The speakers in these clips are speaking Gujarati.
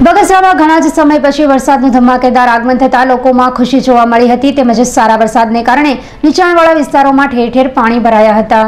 બગસરામાં ઘણા જ સમય પછી વરસાદનું ધમાકેદાર આગમન થતા લોકોમાં ખુશી જોવા મળી હતી, તેમજ સારા વરસાદને કારણે નીચાણવાળા વિસ્તારોમાં ઠેર ઠેર પાણી ભરાયા હતા.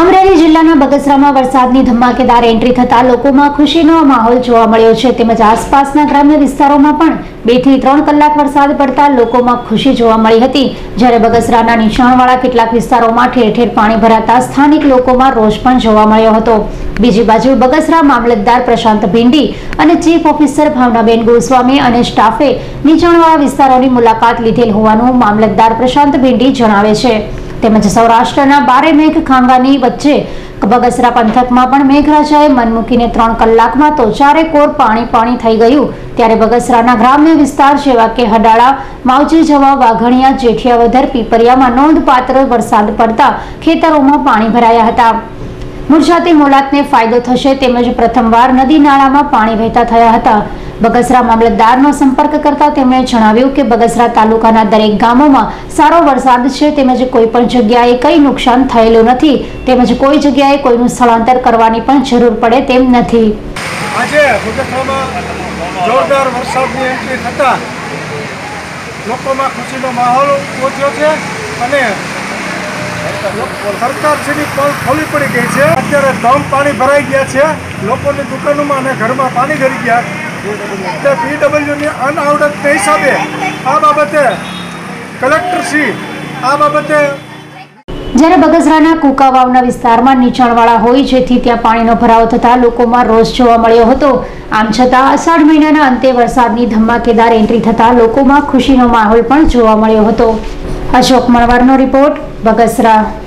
અમરેલી જિલ્લાના બગસરામાં વરસાદની ધમાકેદાર એન્ટ્રી થતા લોકોમાં ખુશીનો માહોલ જોવા મળ્યો છે. તેમજ આસપાસના ગ્રામ્ય વિસ્તારોમાં પણ બેથી ત્રણ કલાક વરસાદ પડતા લોકોમાં ખુશી જોવા મળી હતી. જ્યારે બગસરાના નીચાણવાળા કેટલાક વિસ્તારોમાં ઠેર ઠેર પાણી ભરાતા સ્થાનિક લોકોમાં રોષ પણ જોવા મળ્યો હતો. બીજી બાજુ બગસરા મામલતદાર પ્રશાંત ભીંડી અને ચીફ ઓફિસર ભાવનાબેન ગોસ્વામી અને સ્ટાફે નીચાણવાળા વિસ્તારોની મુલાકાત લીધેલ હોવાનું મામલતદાર પ્રશાંત ભીંડી જણાવે છે. તેમજ સૌરાષ્ટ્રના બારે મેઘ ખાંગાની વચ્ચે બગસરા પંથકમાં પણ મેઘરાજાએ મન મૂકીને ત્રણ કલાકમાં તો ચારે કોર પાણી પાણી થઈ ગયું. ત્યારે બગસરાના ગ્રામ્ય વિસ્તાર જેવા કે હડાળા, માવજી જવા, વાઘણિયા, જેઠિયાવદર, પીપરિયામાં નોંધપાત્ર વરસાદ પડતા ખેતરોમાં પાણી ભરાયા હતા. મુરઝાતી મોલાતને ફાયદો થશે તેમજ પ્રથમવાર નદી નાળામાં પાણી વહેતા થયા હતા. બગસરા મામલતદારનો સંપર્ક કરતા તેમણે જણાવ્યું કે બગસરા તાલુકાના દરેક ગામોમાં સારો વરસાદ છે તેમજ કોઈ પણ જગ્યાએ કંઈ નુકસાન થયેલું નથી. તેમજ કોઈ જગ્યાએ કોઈનું સ્થળાંતર કરવાની પણ જરૂર પડે તેમ નથી. આજે જોરદાર વરસાદની એન્ટ્રી થતાં લોકોમાં ખુશીનો માહોલ પહોંચ્યો છે અને સરકારશ્રીની પોલ ખોલી પડી ગઈ છે, અત્યારે ધમ પાણી ભરાઈ ગયા છે. લોકોની દુકાનોમાં અને ઘરમાં પાણી ભરી ગયા. એટલે પીડબ્લ્યુની અનઆવડતને હિસાબે આ બાબતે કલેક્ટરશ્રી આ બાબતે જ્યારે બગસરાના કુકાવાવના વિસ્તારમાં નીચાણવાળા હોય જેથી ત્યાં પાણીનો ભરાવ થતા લોકોમાં રોષ જોવા મળ્યો હતો. આમ છતાં અષાઢ મહિનાના અંતે વરસાદની ધમાકેદાર એન્ટ્રી થતા લોકોમાં ખુશીનો માહોલ પણ જોવા મળ્યો હતો. અશોક મણવારનો રિપોર્ટ બગસરા